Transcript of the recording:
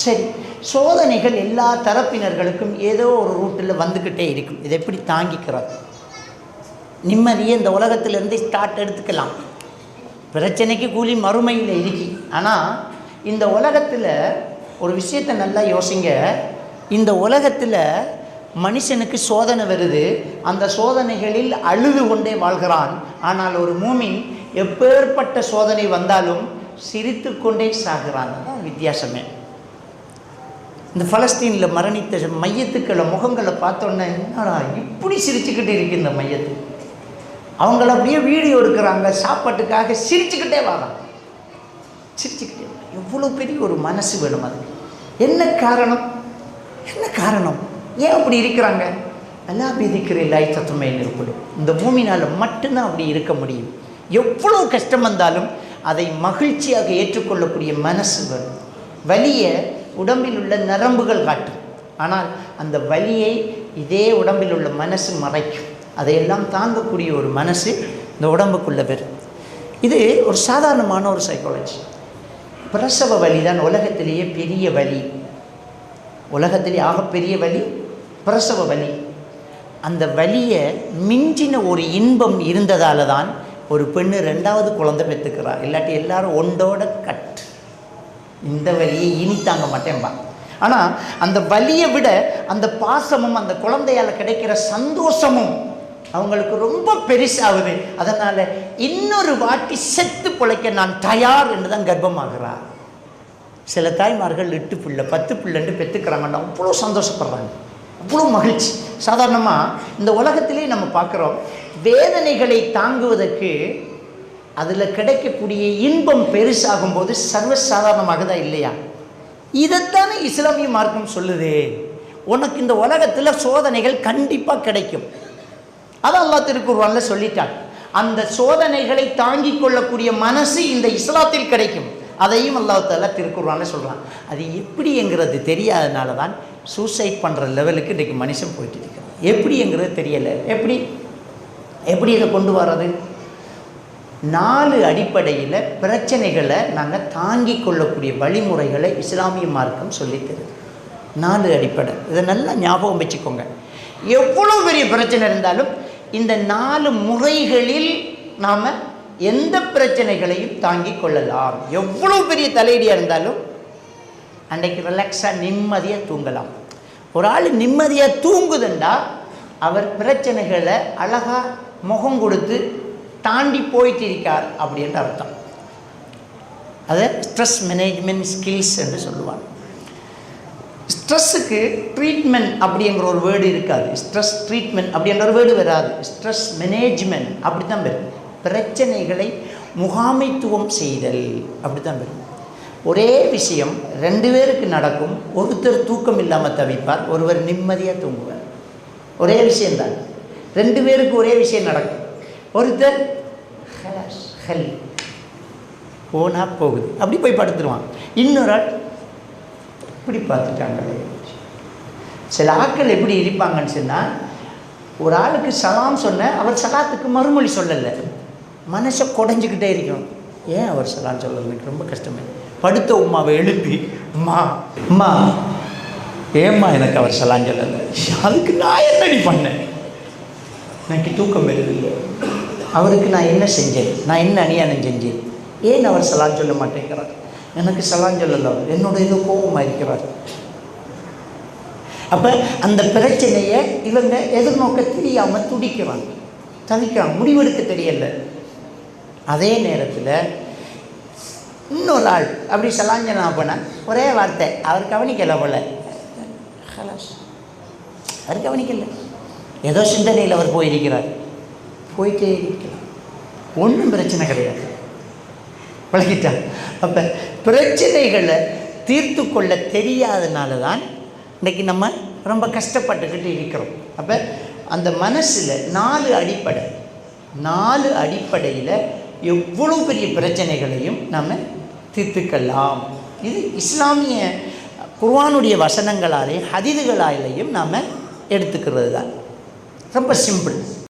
சரி சோதனைகள் எல்லா தரப்பினர்களுக்கும் ஏதோ ஒரு ரூட்டில் வந்துக்கிட்டே இருக்கும். இதை எப்படி தாங்கிக்கிறது? நிம்மதியை இந்த உலகத்திலேருந்து ஸ்டார்ட் எடுத்துக்கலாம். பிரச்சனைக்கு கூலி மறுமையில் இருக்கு. ஆனால் இந்த உலகத்தில் ஒரு விஷயத்தை நல்லா யோசிங்க. இந்த உலகத்தில் மனுஷனுக்கு சோதனை வருது. அந்த சோதனைகளில் அழுது கொண்டே வாழ்கிறான். ஆனால் ஒரு மூமின் எப்பேற்பட்ட சோதனை வந்தாலும் சிரித்து கொண்டே சாகிறான். தான் வித்தியாசமே. இந்த ஃபலஸ்தீனில் மரணித்த மையத்துக்களை முகங்களை பார்த்தோன்னே என்னடா இப்படி சிரிச்சுக்கிட்டு இருக்கு இந்த மையத்து. அவங்கள அப்படியே வீடியோ எடுக்கிறாங்க சாப்பாட்டுக்காக சிரிச்சுக்கிட்டே வராங்க. சிரிச்சுக்கிட்டே எவ்வளோ பெரிய ஒரு மனசு வேணும் அது என்ன காரணம்? என்ன காரணம்? ஏன் அப்படி இருக்கிறாங்க? அல்லா பிதிக்கிற லாய் தத்துமையில் இருப்படும் இந்த பூமினால் மட்டும்தான் அப்படி இருக்க முடியும். எவ்வளோ கஷ்டம் வந்தாலும் அதை மகிழ்ச்சியாக ஏற்றுக்கொள்ளக்கூடிய மனசு வேணும். வலியை உடம்பில் உள்ள நரம்புகள் காட்டும். ஆனால் அந்த வலியை இதே உடம்பில் உள்ள மனசு மறைக்கும். அதையெல்லாம் தாங்கக்கூடிய ஒரு மனசு இந்த உடம்புக்குள்ள வரும். இது ஒரு சாதாரணமான ஒரு சைக்காலஜி பிரசவ வலி தான் உலகத்திலேயே பெரிய வலி. உலகத்திலே ஆகப்பெரிய வலி பிரசவ வலி. அந்த வலியை மிஞ்சின ஒரு இன்பம் இருந்ததால தான் ஒரு பெண்ணு ரெண்டாவது குழந்தை பெற்றுக்கிறார் இல்லாட்டி எல்லாரும் ஒன்றோட கட். இந்த வலியை இனி தாங்க மாட்டேன்பா. ஆனால் அந்த வலியை விட அந்த பாசமும் அந்த குழந்தையால் கிடைக்கிற சந்தோஷமும் அவங்களுக்கு ரொம்ப பெருசாகுது. அதனால் இன்னொரு வாட்டி செத்து பிழைக்க நான் தயார் என்று தான் கர்ப்பமாகிறார். சில தாய்மார்கள் எட்டு பிள்ளை பத்து பிள்ளைன்னு பெற்றுக்கிறாங்கன்னா அவ்வளோ சந்தோஷப்படுறாங்க. அவ்வளோ மகிழ்ச்சி. சாதாரணமாக இந்த உலகத்திலே நம்ம பார்க்குறோம் வேதனைகளை தாங்குவதற்கு அதில் கிடைக்கக்கூடிய இன்பம் பெருசாகும்போது சர்வசாதாரணமாக தான் இல்லையா? இதைத்தானே இஸ்லாமிய மார்க்கம் சொல்லுது. உனக்கு இந்த உலகத்தில் சோதனைகள் கண்டிப்பாக கிடைக்கும். அதான் அல்லாஹ் திருக்குர்வான்ல சொல்லிட்டான். அந்த சோதனைகளை தாங்கிக் கொள்ளக்கூடிய மனசு இந்த இஸ்லாத்தில் கிடைக்கும். அதையும் அல்லாஹ் தாலா சொல்கிறான் அது எப்படிங்கிறது தெரியாதனால தான் சூசைட் பண்ணுற லெவலுக்கு இன்றைக்கி மனுஷன் போயிட்டு இருக்கிறான் எப்படிங்கிறது தெரியலை. எப்படி? எப்படி இதை கொண்டு வர்றது? நாலு அடிப்படையில் பிரச்சனைகளை நாங்கள் தாங்கிக் கொள்ளக்கூடிய வழிமுறைகளை இஸ்லாமிய மார்க்கம் சொல்லித்தருது நாலு அடிப்படை. இதை நல்லா ஞாபகம் வச்சுக்கோங்க. எவ்வளோ பெரிய பிரச்சனை இருந்தாலும் இந்த நாலு முறைகளில் நாம் எந்த பிரச்சனைகளையும் தாங்கிக் கொள்ளலாம். எவ்வளோ பெரிய தலையடியாக இருந்தாலும் அன்றைக்கு ரிலாக்ஸாக நிம்மதியாக தூங்கலாம். ஒரு ஆள் நிம்மதியாக தூங்குதுண்டா அவர் பிரச்சனைகளை அழகாக முகம் கொடுத்து தாண்டி போயிட்டு இருக்கார் அப்படின்ற அர்த்தம். அதை ஸ்ட்ரெஸ் மேனேஜ்மெண்ட் ஸ்கில்ஸ் என்று சொல்லுவாங்க. ஸ்ட்ரெஸ்ஸுக்கு ட்ரீட்மெண்ட் அப்படிங்கிற ஒரு வேர்டு இருக்காது. ஸ்ட்ரெஸ் ட்ரீட்மெண்ட் அப்படின்ற ஒரு வேர்டு வராது. ஸ்ட்ரெஸ் மேனேஜ்மெண்ட் அப்படி தான் வரும். பிரச்சனைகளை முகாமைத்துவம் செய்தல் அப்படி தான் வரும். ஒரே விஷயம் ரெண்டு பேருக்கு நடக்கும் ஒருத்தர் தூக்கம் இல்லாமல் தவிப்பார் ஒருவர் நிம்மதியாக தூங்குவார். ஒரே விஷயம்தான். ரெண்டு பேருக்கு ஒரே விஷயம் நடக்கும். ஒருத்தர் ஹலாஸ் ஹல். போனால் போகுது. அப்படி போய் படுத்துருவான். இன்னொரு ஆள் இப்படி பார்த்துட்டாங்களே. சில ஆட்கள் எப்படி இருப்பாங்கன்னு சொன்னால் ஒரு ஆளுக்கு சலாம் சொன்ன அவர் சலாத்துக்கு மறுமொழி சொல்லலை. மனசை குடைஞ்சிக்கிட்டே இருக்கும் ஏன் அவர் சலாம் சொல்லலை? எனக்கு ரொம்ப கஷ்டமே. படுத்த உமாவை எழுப்பி அம்மா அம்மா ஏம்மா எனக்கு அவர் சலாம் சொல்லலை? அதுக்கு நான் என்னடி பண்ணேன்? எனக்கு தூக்கம் வருதில்லை அவருக்கு நான் என்ன செஞ்சேன்? நான் என்ன அநியாயம் செஞ்சேன்? ஏன் அவர் சலான் சொல்ல மாட்டேங்கிறார்? எனக்கு சலான் சொல்லல அவர். என்னோட இது கோபமாக இருக்கிறார். அப்போ அந்த பிரச்சனையை இவங்க எதிர்நோக்க தெரியாமல் துடிக்கிறாங்க. தவிக்கிறாங்க முடிவெடுக்க தெரியல. அதே நேரத்தில் இன்னொரு ஆள் அப்படி சலாஞ்சனா போனால் ஒரே வார்த்தை அவர் கவனிக்கலை போல அவர் கவனிக்கல. ஏதோ சிந்தனையில் அவர் போயிருக்கிறார். போய்கிட்டே இருக்கலாம். ஒன்றும் பிரச்சனை கிடையாது. பழகிட்டார் அப்போ பிரச்சனைகளை தீர்த்து கொள்ள தெரியாதனால தான் இன்றைக்கி நம்ம ரொம்ப கஷ்டப்பட்டுக்கிட்டு இருக்கிறோம். அப்போ அந்த மனசில் நாலு அடிப்படை. நாலு அடிப்படையில் எவ்வளோ பெரிய பிரச்சனைகளையும் நம்ம தீர்த்துக்கலாம். இது இஸ்லாமிய குர்வானுடைய வசனங்களாலேயும் ஹதிதுகளாலேயும் நாம் எடுத்துக்கிறது தான் ரொம்ப சிம்பிள்.